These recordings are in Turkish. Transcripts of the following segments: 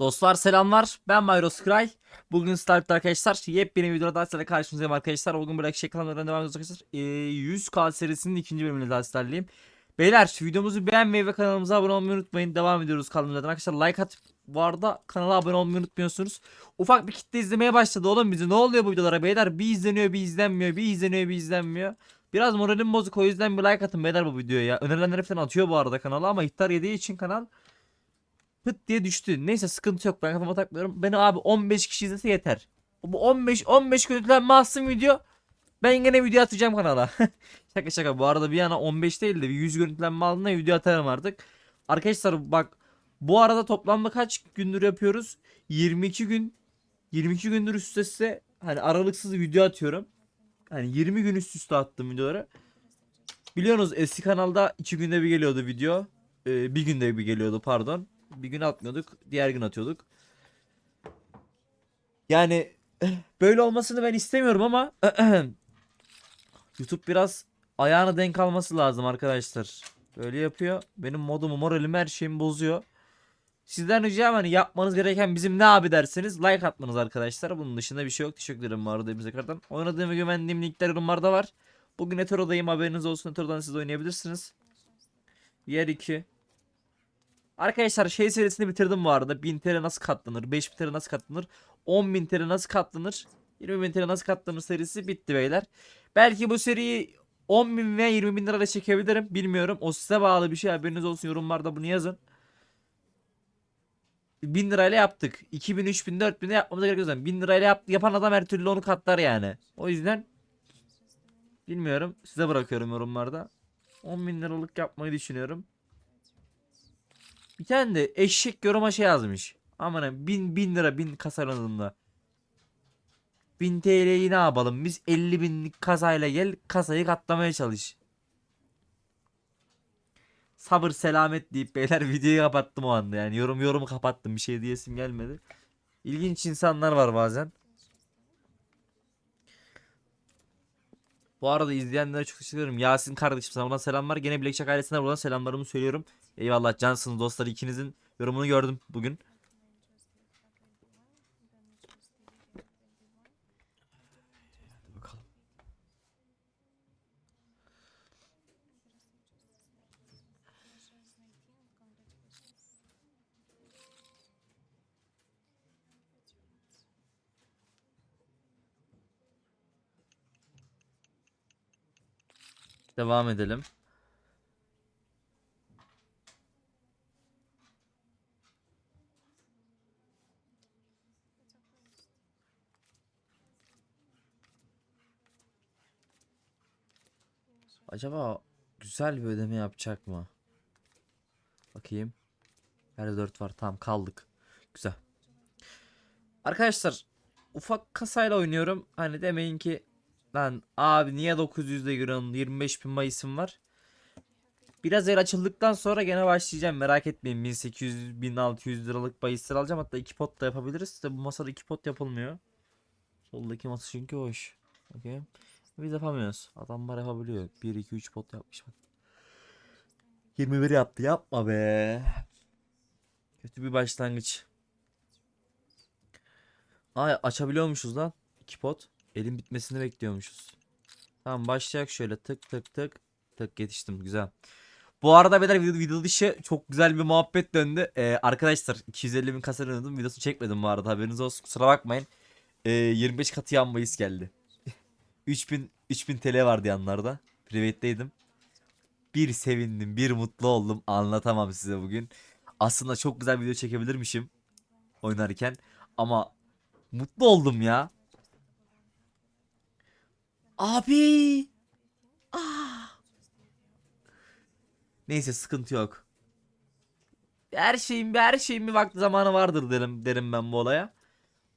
Dostlar selamlar. Ben Myros Kray. Bugün Start'ta arkadaşlar yepyeni videoda daha karşınızdayım arkadaşlar. Bugün böyle şey kanallarına devam ediyoruz arkadaşlar. Ee, 100K serisinin ikinci bölümüyle daha sizlerleyim. Beyler videomuzu beğenmeyi ve kanalımıza abone olmayı unutmayın. Devam ediyoruz kanalımızdan arkadaşlar. Like at bu arada kanala abone olmayı unutmuyorsunuz. Ufak bir kitle izlemeye başladı oğlum bizi. Ne oluyor bu videolara beyler? Bir izleniyor bir izlenmiyor. Bir izleniyor bir izlenmiyor. Biraz moralim bozuk o yüzden bir like atın beyler bu videoya ya. Önerilenler atıyor bu arada kanala ama ihtar yediği için kanal pıt diye düştü. Neyse sıkıntı yok ben kafama takmıyorum. Beni abi 15 kişi izlese yeter. Bu 15 15 görüntülenme alsın video. Ben yine video atacağım kanala. şaka şaka bu arada bir yana 15 değil de bir 100 görüntülenme aldığında video atarım artık. Arkadaşlar bak bu arada toplamda kaç gündür yapıyoruz? 22 gün 22 gündür üst üste hani aralıksız video atıyorum. Hani 20 gün üst üste attım videoları. Biliyorsunuz eski kanalda 2 günde bir geliyordu video. Ee, bir günde bir geliyordu pardon. Bir gün atmıyorduk, diğer gün atıyorduk. Yani böyle olmasını ben istemiyorum ama YouTube biraz ayağına denk alması lazım arkadaşlar. Böyle yapıyor. Benim modumu, moralimi, her şeyimi bozuyor. Sizden ricam hani yapmanız gereken bizim ne abi derseniz like atmanız arkadaşlar. Bunun dışında bir şey yok. Teşekkür ederim bu arada hepinize. Oynadığım ve güvendiğim linkler yorumlarda var. Bugün Etero'dayım haberiniz olsun. Etero'dan siz oynayabilirsiniz. Yer 2. Arkadaşlar şey serisini bitirdim bu arada. 1000 TL nasıl katlanır? 5000 TL nasıl katlanır? 10.000 TL nasıl katlanır? 20.000 TL nasıl katlanır serisi bitti beyler. Belki bu seriyi 10.000 veya 20.000 lirayla çekebilirim. Bilmiyorum. O size bağlı bir şey. Haberiniz olsun. Yorumlarda bunu yazın. 1000 lirayla yaptık. 2000, 3000, 4000 de yapmamıza gerek yok. 1000 lirayla yap, yapan adam her türlü onu katlar yani. O yüzden bilmiyorum. Size bırakıyorum yorumlarda. 10.000 liralık yapmayı düşünüyorum. Bir tane de eşek yoruma şey yazmış. Aman bin, bin lira bin kazanımda. 1000 TL'yi ne yapalım biz 50 binlik kasayla gel kasayı katlamaya çalış. Sabır selamet deyip beyler videoyu kapattım o anda yani yorum yorumu kapattım bir şey diyesim gelmedi. İlginç insanlar var bazen. Bu arada izleyenlere çok teşekkür ederim. Yasin kardeşim sana buradan selamlar. Gene Blackjack ailesine buradan selamlarımı söylüyorum. Eyvallah cansınız dostlar ikinizin yorumunu gördüm bugün. Bakalım. Devam edelim. Acaba güzel bir ödeme yapacak mı? Bakayım. Her 4 var. Tamam kaldık. Güzel. Arkadaşlar ufak kasayla oynuyorum. Hani demeyin ki lan abi niye 900'de giriyorsun 25 bin Mayıs'ım var. Biraz el açıldıktan sonra gene başlayacağım merak etmeyin 1800 1600 liralık bahisler alacağım hatta iki pot da yapabiliriz de bu masada iki pot yapılmıyor. Soldaki masa çünkü hoş. Okey. Biz yapamıyoruz. Adamlar yapabiliyor. 1 2 3 pot yapmış bak. 21 yaptı. Yapma be. Kötü bir başlangıç. Ay açabiliyormuşuz lan. 2 pot. Elin bitmesini bekliyormuşuz. Tamam başlayak şöyle tık tık tık tık yetiştim güzel. Bu arada beyler video, video dışı çok güzel bir muhabbet döndü. Ee, arkadaşlar 250 bin kasa oynadım videosu çekmedim bu arada haberiniz olsun kusura bakmayın. Ee, 25 katı yan geldi. 3000 3000 TL vardı yanlarda. Private'deydim. Bir sevindim, bir mutlu oldum. Anlatamam size bugün. Aslında çok güzel video çekebilirmişim oynarken ama mutlu oldum ya. Abi. Ah. Neyse sıkıntı yok. Her şeyin bir her şeyin bir vakti zamanı vardır derim derim ben bu olaya.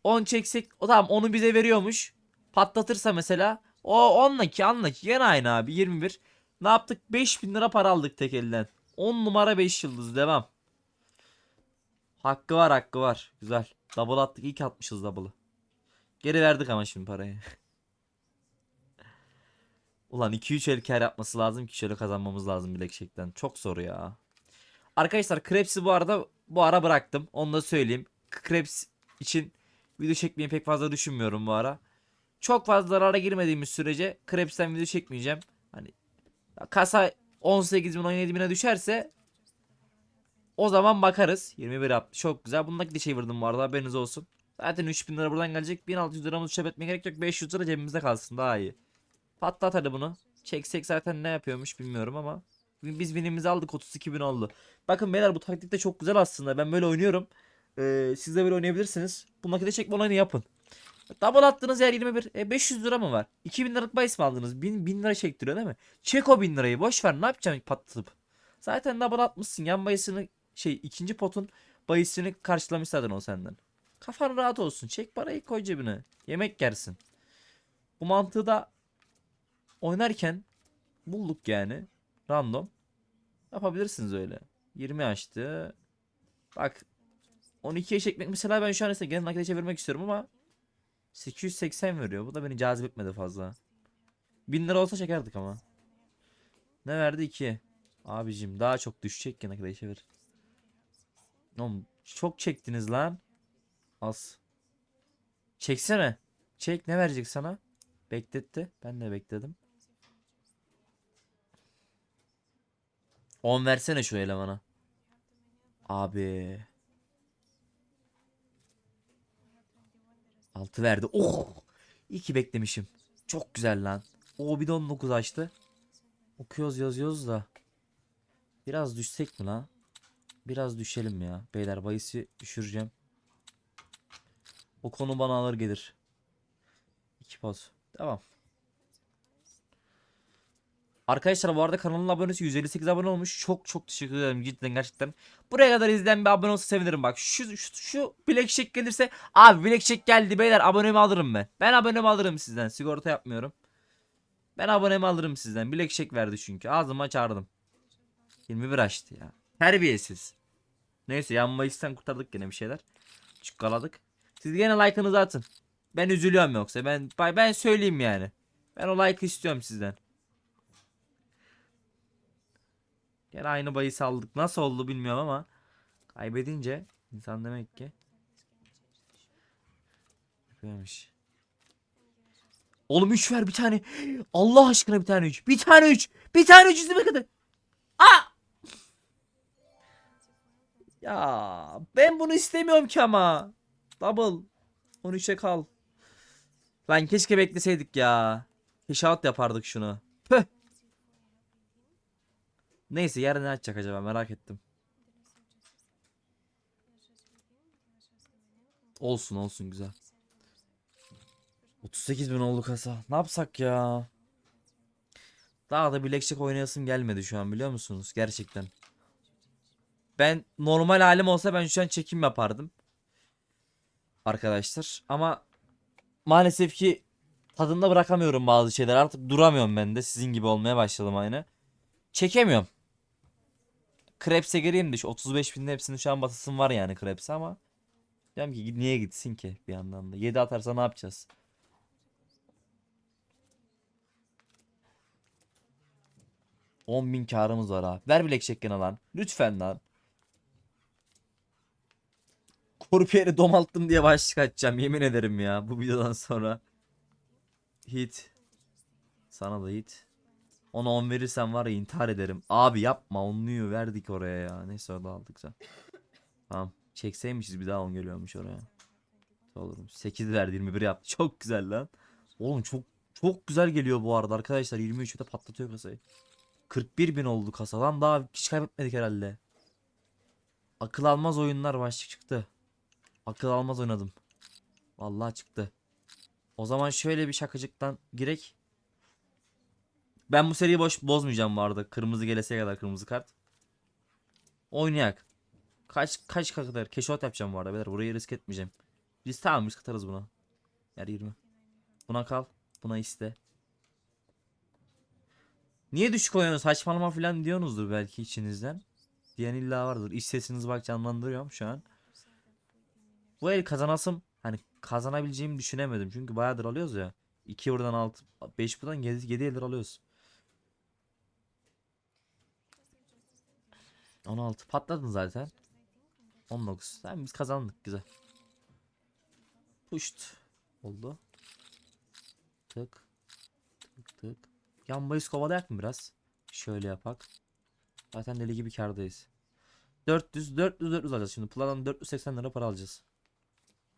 10 çeksek o tamam onu bize veriyormuş. Patlatırsa mesela o 10'la ki anla ki gene aynı abi 21. Ne yaptık? 5000 lira para aldık tek elden. 10 numara 5 yıldız devam. Hakkı var hakkı var. Güzel. Double attık. İlk atmışız double'ı. Geri verdik ama şimdi parayı. Ulan 2-3 el kar yapması lazım ki şöyle kazanmamız lazım Blackjack'ten. Çok zor ya. Arkadaşlar Krebs'i bu arada bu ara bıraktım. Onu da söyleyeyim. Krebs için video çekmeyi pek fazla düşünmüyorum bu ara. Çok fazla zarara girmediğimiz sürece Krebs'ten video çekmeyeceğim. Hani kasa 18 bin 17 bine düşerse o zaman bakarız. 21 yaptı. Çok güzel. Bundaki de çevirdim bu arada haberiniz olsun. Zaten 3000 lira buradan gelecek. 1600 liramız çöp etmeye gerek yok. 500 lira cebimizde kalsın daha iyi. Patlat hadi bunu. Çeksek zaten ne yapıyormuş bilmiyorum ama. Biz binimizi aldık 32 bin oldu. Bakın beyler bu taktik de çok güzel aslında. Ben böyle oynuyorum. Ee, siz de böyle oynayabilirsiniz. Bu nakite çekme olayını yapın. Double attığınız yer 21. E 500 lira mı var? 2000 liralık bahis mi aldınız? 1000, 1000 lira çektiriyor değil mi? Çek o 1000 lirayı. Boş ver. Ne yapacaksın patlatıp? Zaten double atmışsın. Yan bayısını şey ikinci potun bayisini karşılamış zaten o senden. Kafan rahat olsun. Çek parayı koy cebine. Yemek yersin. Bu mantığı da oynarken bulduk yani. Random. Yapabilirsiniz öyle. 20 açtı. Bak 12'ye çekmek mesela ben şu an ise gene nakite çevirmek istiyorum ama 880 veriyor. Bu da beni cazip etmedi fazla. 1000 lira olsa çekerdik ama. Ne verdi 2? Abicim daha çok düşecek ki nakite çevir. Oğlum çok çektiniz lan. Az. Çeksene. Çek ne verecek sana? Bekletti. Ben de bekledim. 10 versene şu elemana. Abi. 6 verdi. Oh! İyi beklemişim. Çok güzel lan. O bir de 19 açtı. Okuyoruz yazıyoruz da. Biraz düşsek mi lan? Biraz düşelim ya. Beyler bayisi düşüreceğim. O konu bana alır gelir. İki poz. Tamam. Arkadaşlar bu arada kanalın abonesi 158 abone olmuş. Çok çok teşekkür ederim cidden gerçekten. Buraya kadar izleyen bir abone olsa sevinirim bak. Şu şu, şu bilek çek gelirse abi bilek çek geldi beyler abonemi alırım ben. Ben abonemi alırım sizden. Sigorta yapmıyorum. Ben abonemi alırım sizden. Bilek çek verdi çünkü. Ağzıma çağırdım. 21 açtı ya. Terbiyesiz. Neyse yanma isten kurtardık gene bir şeyler. Çukkaladık. Siz gene like'ınızı atın. Ben üzülüyorum yoksa. Ben ben söyleyeyim yani. Ben o like istiyorum sizden. Gene aynı bayı saldık. Nasıl oldu bilmiyorum ama kaybedince insan demek ki yapıyormuş. Oğlum 3 ver bir tane. Allah aşkına bir tane 3. Bir tane 3. Bir tane 3 izleme kadar. Aa! Ya ben bunu istemiyorum ki ama. Double. 13'e kal. Lan keşke bekleseydik ya. Cash out yapardık şunu. Neyse yarın ne açacak acaba merak ettim. Olsun olsun güzel. 38 bin oldu kasa. Ne yapsak ya? Daha da bilekçek oynayasım gelmedi şu an biliyor musunuz? Gerçekten. Ben normal halim olsa ben şu an çekim yapardım. Arkadaşlar. Ama maalesef ki tadında bırakamıyorum bazı şeyler. Artık duramıyorum ben de. Sizin gibi olmaya başladım aynı. Çekemiyorum. Krebs'e gireyim de şu 35 binin hepsini şu an batasım var yani Krebs'e ama. Diyorum ki niye gitsin ki bir yandan da. 7 atarsa ne yapacağız? On bin karımız var ha. Ver bilek şekline lan. Lütfen lan. Korpiyeri domalttım diye başlık açacağım. Yemin ederim ya bu videodan sonra. Hit. Sana da hit. Ona 10 verirsen var ya intihar ederim. Abi yapma onluyu verdik oraya ya. Neyse orada aldık sen. Tamam. Çekseymişiz bir daha 10 geliyormuş oraya. Olurum. 8 verdi 21 yaptı. Çok güzel lan. Oğlum çok çok güzel geliyor bu arada arkadaşlar. 23'te patlatıyor kasayı. 41 bin oldu kasadan daha hiç kaybetmedik herhalde. Akıl almaz oyunlar başlık çıktı. Akıl almaz oynadım. Vallahi çıktı. O zaman şöyle bir şakacıktan girek. Ben bu seriyi boş bozmayacağım bu arada. Kırmızı geleseye kadar kırmızı kart. Oynayak. Kaç kaç kadar keşot yapacağım bu arada beyler. Burayı risk etmeyeceğim. Biz tamam risk atarız buna. Yer 20. Buna kal. Buna iste. Niye düşük oynuyorsunuz? Saçmalama falan diyorsunuzdur belki içinizden. Diyen illa vardır. İç sesinizi bak canlandırıyorum şu an. Bu el kazanasım hani kazanabileceğimi düşünemedim. Çünkü bayağıdır alıyoruz ya. 2 buradan 6 5 buradan 7 7 eldir alıyoruz. 16 patladın zaten. 19. Tamam biz kazandık güzel. Puşt. Oldu. Tık. Tık tık. Yan bayız kovalayak mı biraz? Şöyle yapak. Zaten deli gibi kardayız. 400 400 400 alacağız şimdi. Pula'dan 480 lira para alacağız.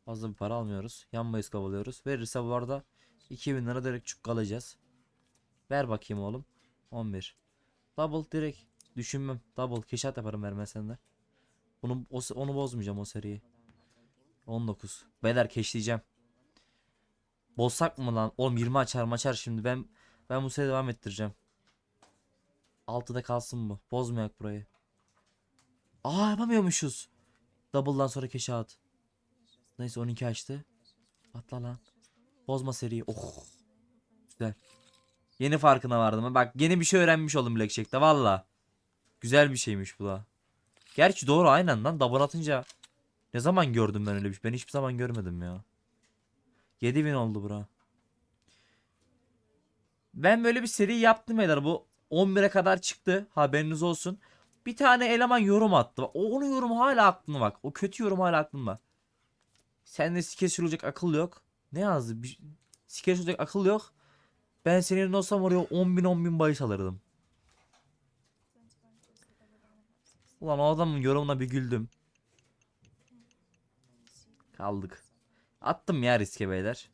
Fazla bir para almıyoruz. Yan bayız kovalıyoruz. Verirse bu arada 2000 lira direkt çukkalayacağız. Ver bakayım oğlum. 11. Double direkt düşünmem. Double keşat yaparım vermezsen de. Bunu o- onu bozmayacağım o seriyi. 19. Beyler keşleyeceğim. Bozsak mı lan? Oğlum 20 açar maçar şimdi. Ben ben bu seriye devam ettireceğim. 6'da kalsın bu. Bozmayak burayı. Aa yapamıyormuşuz. Double'dan sonra keşe at. Neyse 12 açtı. Atla lan. Bozma seriyi. Oh. Güzel. Yeni farkına vardım. Bak yeni bir şey öğrenmiş oldum Blackjack'te valla. Güzel bir şeymiş bu da. Gerçi doğru aynen lan. Double atınca ne zaman gördüm ben öyle bir şey? Ben hiçbir zaman görmedim ya. 7000 oldu bura. Ben böyle bir seri yaptım beyler. Bu 11'e kadar çıktı. Haberiniz olsun. Bir tane eleman yorum attı. O onun yorumu hala aklımda bak. O kötü yorum hala aklımda. Sende skeç olacak akıl yok. Ne yazdı? Bir, skeç olacak akıl yok. Ben senin olsam oraya 10 bin 10 bin bahis alırdım. Ulan o adamın yorumuna bir güldüm. Kaldık. Attım ya riske beyler.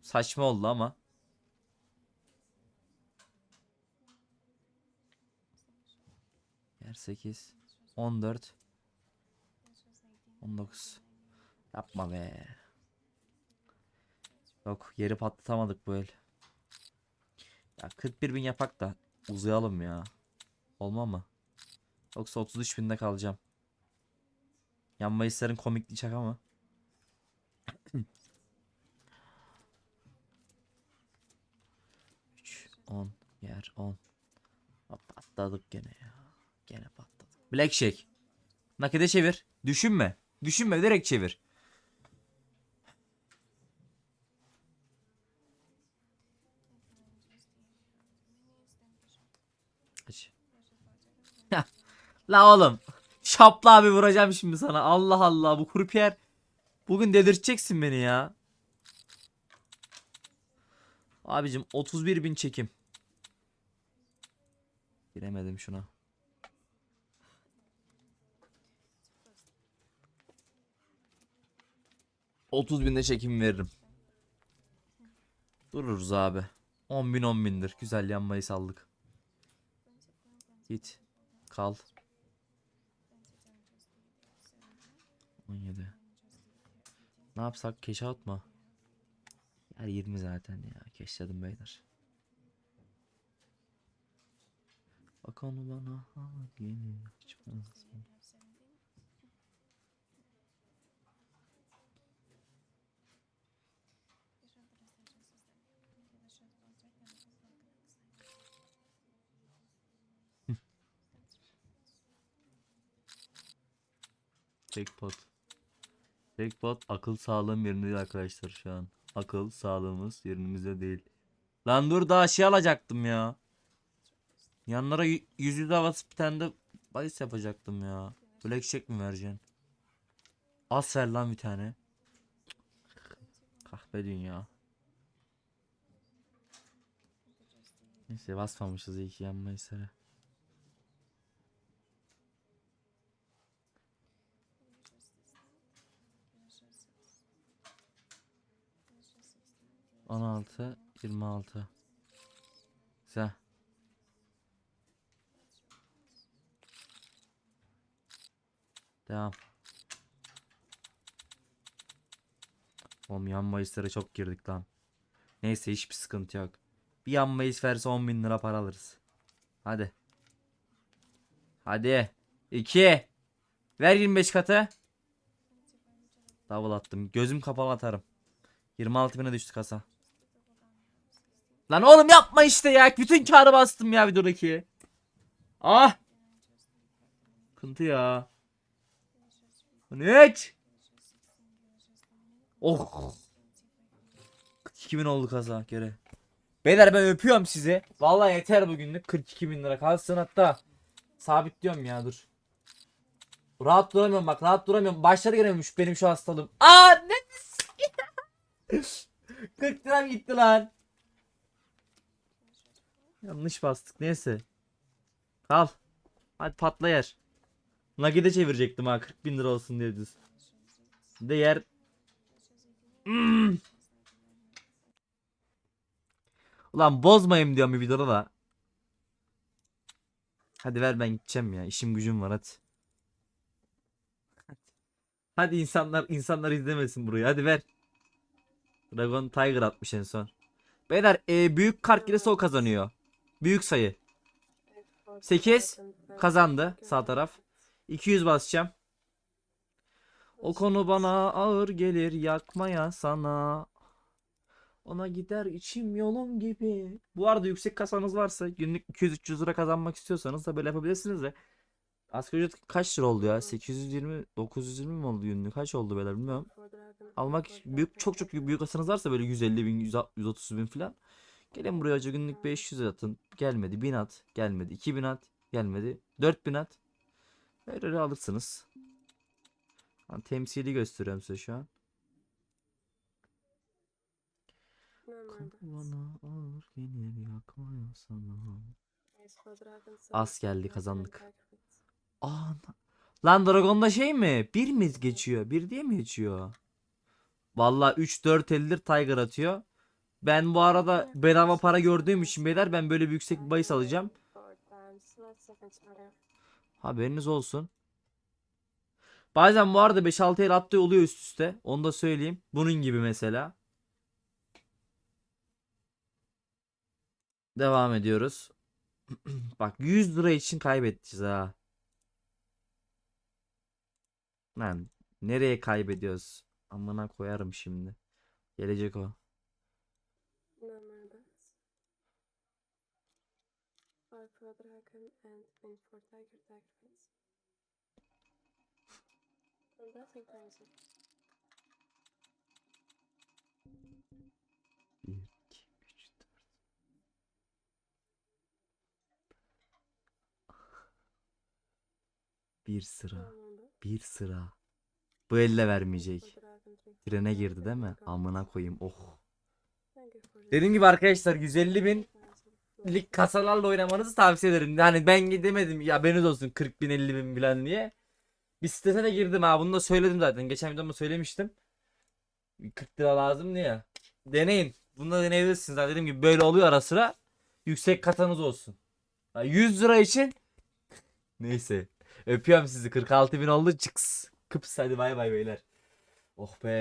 Saçma oldu ama. Yer 8 14 19 Yapma be. Yok yeri patlatamadık bu el. Ya 41 bin yapak da uzayalım ya. Olma mı? Yoksa 33 binde kalacağım. Yan bahislerin komikli şaka mı? Üç, 10 yer 10 Hop, Patladık gene ya. Gene patladık. Blackshake. Nakide çevir. Düşünme. Düşünme direkt çevir. Aç. La oğlum. Şapla abi vuracağım şimdi sana. Allah Allah bu kurpiyer. Bugün dedirteceksin beni ya. Abicim 31 bin çekim. Giremedim şuna. Otuz binde çekim veririm. Dururuz abi. 10 bin 10 bindir. Güzel yanmayı saldık. Git. Kal. 17. Ne yapsak? Keşe atma. Yer 20 zaten ya. Keşledim beyler. Bak onu bana halini açmaz. Jackpot. Jackpot akıl sağlığım yerinde değil arkadaşlar şu an. Akıl sağlığımız yerimizde değil. Lan dur daha şey alacaktım ya. Yanlara yüz yüze havası bir tane de bahis yapacaktım ya. Blackjack mi vereceksin? Az ver lan bir tane. Kahpe dünya. Neyse basmamışız iyi ki yanmayı sere. On altı, yirmi altı. Güzel. Devam. Oğlum yan Mayıs'lara çok girdik lan. Neyse hiçbir sıkıntı yok. Bir yan Mayıs verse 10 bin lira para alırız. Hadi. Hadi. 2. Ver 25 katı. Double attım. Gözüm kapalı atarım. 26 bine düştü kasa. Lan oğlum yapma işte ya. Bütün karı bastım ya videodaki. Ah. Sıkıntı ya. 13. Oh. 42 bin oldu kaza göre. Beyler ben öpüyorum sizi. Vallahi yeter bugünlük 42 bin lira kalsın hatta. Sabitliyorum ya dur. Rahat duramıyorum bak rahat duramıyorum. Başları gelememiş benim şu hastalığım. Aa ne? 40 liram gitti lan. Yanlış bastık neyse. Kal. Hadi patla yer. Nugget'e çevirecektim ha 40 bin lira olsun diye düz. De yer. Hmm. Ulan bozmayayım diyorum bir videoda da. Hadi ver ben gideceğim ya. İşim gücüm var hadi. Hadi insanlar insanlar izlemesin burayı. Hadi ver. Dragon Tiger atmış en son. Beyler e, büyük kart girerse o kazanıyor. Büyük sayı. 8 kazandı sağ taraf. 200 basacağım. O konu bana ağır gelir yakmaya sana. Ona gider içim yolum gibi. Bu arada yüksek kasanız varsa günlük 200-300 lira kazanmak istiyorsanız da böyle yapabilirsiniz de. Asgari ücret kaç lira oldu ya? 820 920 mi oldu günlük? Kaç oldu beyler bilmiyorum. Almak büyük çok çok büyük kasanız varsa böyle 150 bin 100 130 bin falan. Gelin buraya hoca günlük 500 atın. Gelmedi. 1000 at. Gelmedi. 2000 at. Gelmedi. 4000 at. Öyle öyle alırsınız. Ben temsili gösteriyorum size şu an. Bana ağır gelir yakmaya sana. Az geldi, kazandık. Aa, na- lan Dragon'da şey mi? Bir mi geçiyor? Bir diye mi geçiyor? Vallahi 3-4 eldir Tiger atıyor. Ben bu arada bedava para gördüğüm için beyler ben böyle bir yüksek bir bahis alacağım. Haberiniz olsun. Bazen bu arada 5-6 el attığı oluyor üst üste. Onu da söyleyeyim. Bunun gibi mesela. Devam ediyoruz. Bak 100 lira için kaybedeceğiz ha. Lan nereye kaybediyoruz? Amına koyarım şimdi. Gelecek o. Bir, iki, üç, dört. Bir sıra. Bir sıra. Bu elle vermeyecek. Trene girdi değil mi? Amına koyayım. Oh. Dediğim gibi arkadaşlar 150 bin lig kasalarla oynamanızı tavsiye ederim. Yani ben gidemedim ya haberiniz olsun 40 bin 50 bin bilen diye. Bir sitesine de girdim ha bunu da söyledim zaten. Geçen videomda söylemiştim. 40 lira lazım diye. Deneyin. Bunu da deneyebilirsiniz. Ha, Dediğim gibi böyle oluyor ara sıra. Yüksek katanız olsun. Ha, 100 lira için neyse. Öpüyorum sizi. 46 bin oldu. Çıks. Kıps hadi bay bay beyler. Oh be.